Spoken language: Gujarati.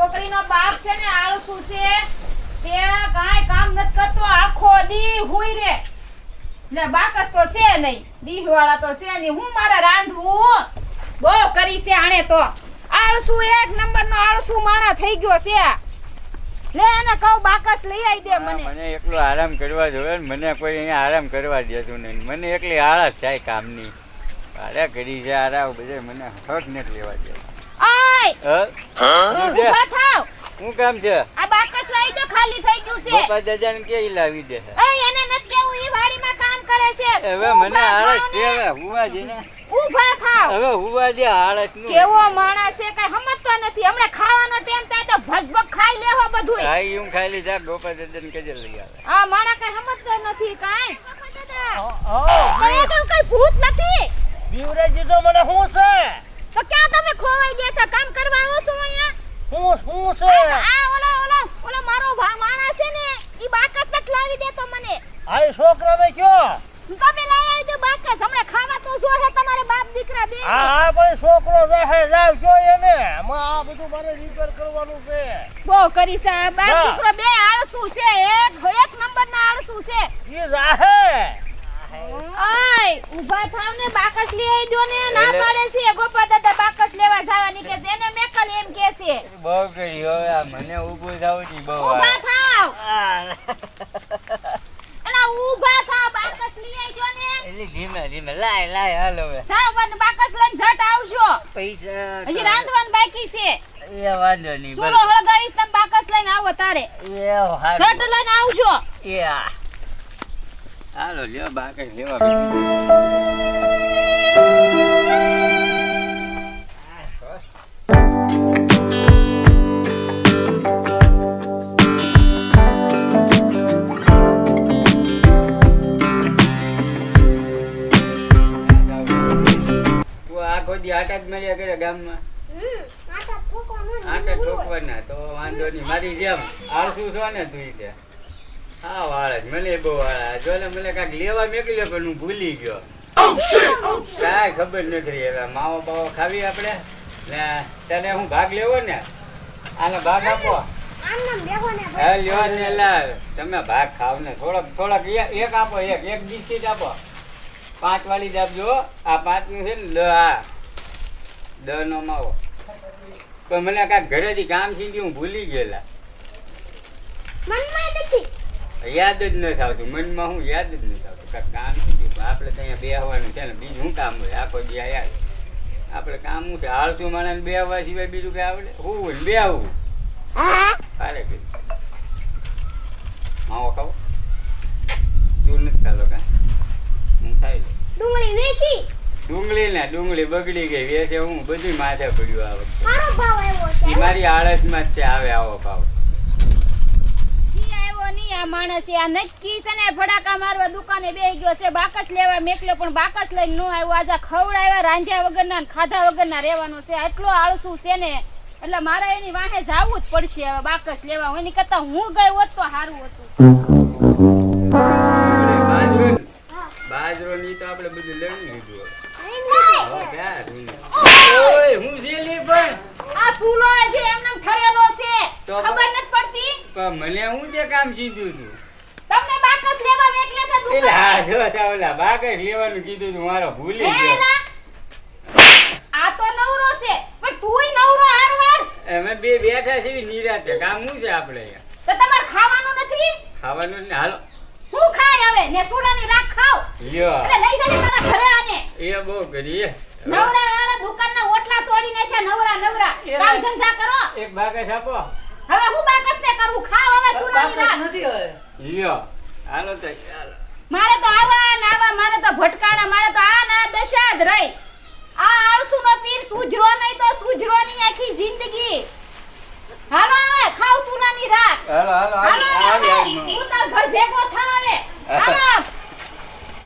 છોકરીનો બાપ છે ને આળસુ છે તે કાંઈ કામ નથી કરતો, આખો દી હુઈ રે. ને બાકસ તો છે નહીં, દીહવાળા તો છે નહીં. હું મારા રાંધવું? બહુ કરી છે આણે તો. આળસુ એક નંબર નો આળસુ મારા થઈ ગયો છે. લે એને કહું, બાકસ લઈ આવી દે મને. મને એકલો આરામ કરવા જોવે મને કોઈ અહીંયા આરામ કરવા દેતું નહીં. મને એકલી આળસ થાય કામની. આરા કરી છે આરા બધે મને હઠ નથી લેવા દેવા. આય હ? શું છે? ઊભા થાવ. શું કામ છે? આ બાકસ લઈ દો ખાલી થઈ ગયું છે. બાપા દાદા ને કે લાવી દે એ એને નથી કેવું ઈ વાડીમાં કામ કરે છે. હવે મને આળસ છે હવે હુવા દે ને. ઊભા થાવ. હવે હુવા દે આળસનું. કેવો માણસ છે કઈ સમજતો નથી. હમણાં ખાવાનો ટાઈમ થાય તો ભગભગ ખાઈ લેવો બધું ખાઈ હું ખાઈ લીધા ગોપા દાદા ને કેજે લઈ આવે. આ માણા કઈ સમજતો નથી કાઈ. તો કઈ ભૂત નથી. બીવરેજી તો મને શું છે? ક્યાં તમે ખોવાઈ ગયા છો? કામ કરવા આવો છો અહીંયા? હું શું છે? આ ઓલો ઓલો ઓલો મારો ભા માણસ છે ને ઈ બાકસ તક લાવી દેતો મને. આ છોકરા ને કયો? તમે લઈ આવી દે બાકસ હમણે ખાવા તો જો છે તમારે બાપ દીકરા બે હા હા પણ છોકરો રહે જાવ જો એને. આમાં આ બધું મારે રિપેર કરવાનું છે. બહુ કરી સા બાપ દીકરો બે આળસુ છે. એક એક નંબર ના આળસુ છે. ઈ રાહે. આય ઊભા થાવ ને બાકસ લઈ આવી દો ને ના પાડે છે ગોપા દાદા બાકસ કે તેને મેકલ એમ કે છે. બહુ કરી હવે આ મને ઊભું થવું નહીં બહુ ઊભા થાવ. અલા ઊભા થા બાકસ લઈ આવજો ને. એટલે ધીમે ધીમે લાય લાય હાલ હવે. સાવન બાકસ લઈને ઝટ આવજો. પૈસા હજી રાંધવાનું બાકી છે. એ વાંધો નહીં બોલો હળગાવીશ તમે બાકસ લઈને આવો તારે. એ હારું. ઝટ લઈને આવજો. એ હાલો લ્યો બાકી લેવા. આટા જ મળ્યા કરે ગામમાં. આટા ઠોકવાના તો વાંધો નહીં. મારી જેમ આળસુ છો ને તું તે હા વાળા જ. મને બહુ વાળા. જો ને મને કાંઈક લેવા મેકલ્યો પણ હું ભૂલી ગયો. કાંઈ ખબર નથી હવે. માવો બાવો ખાવી આપણે? ને તને હું ભાગ લેવો ને? આને ભાગ આપો. તમે ભાગ ખાવ ને. થોડોક થોડોક એક આપો એક. એક બિસ્કીટ આપો. પાંચ વાળી જ આપજો. આ પાંચનું છે ને આ. દ નો માવો. પણ મને કાંઈક ઘરેથી કામ થઈ ગયું હું ભૂલી ગયેલા. યાદ જ નથી આવતું મનમાં હું યાદ જ નથી આવતું કાંઈક કામ થઈ ગયું આપણે તો અહીંયા બેહવાનું છે ને બીજું શું કામ હોય? આખો દી યાદ આપણે કામ શું છે? આળસુ માણસ બેહવા સિવાય બીજું કઈ આવડે? હું ને બેહવું અરે કઈ માવો ખાવો. તું નથી ખાલો કાંઈ? હું ખાઈ લઉં. ડુંગળી વેચી. ડુંગળી ને ડુંગળી બગડી ગઈ વેસે હું બધું માથે પડ્યું આ વખતે. મારો આળસમાં જ છે આવે આવો ભાવ. આ માણસ આ નક્કી છે ને ફડાકા મારવા દુકાને બેહી ગયો છે બાકસ લેવા મેકલો પણ બાકસ લઈને નો આવ્યો. આજે ખવડાવ્યા રાંધ્યા વગરના ખાધા વગરના રહેવાનો છે. આટલો આળસુ છે ને એટલે મારે એની વાહે જવું જ પડશે હવે બાકસ લેવા. એની કરતા હું ગઈ હોત તો સારું હતું. સૂલો છે એમને ઠરેલો છે. ખબર નથી પડતી? પણ મને હું જે કામ સીધું તું? તમને બાકસ લેવા મેકલે તો દુકાન? એલા જો સાવલા બાકસ લેવાનું કીધું તું મારો ભૂલી ગયો? આ તો નવરો છે પણ તુંય નવરો હારવાર? અમે બે બેઠા છીએ નિરાતે. કામ શું છે આપણે તો તમારે ખાવાનું નથી? ખાવાનું ને હાલો. હું ખાય હવે? ને સુડાની રાખ ખાવ. લ્યો. એટલે લઈ જાને મારા ઘરે આને. એ બહુ કરી નવરા નવરા નવરા. કામ ધંધા કરો. એક બાકસ આપો. હવે હું બાકસ ને કરું? ખાવ હવે સુડાની રાખ. લ્યો. હાલો તો મારે તો આવા ને આવા મારે તો ભટકાણા મારે તો આ ના દશા જ રહી. આ આળસુનો પીર સુજરો નહીં તો સુજરો ની આખી જિંદગી. હાલો હવે ખાવ સુનાની રાત હાલો હાલો હાલો હાલો હાલો. હું તાર ઘર ભેગો થા હવે. હાલો.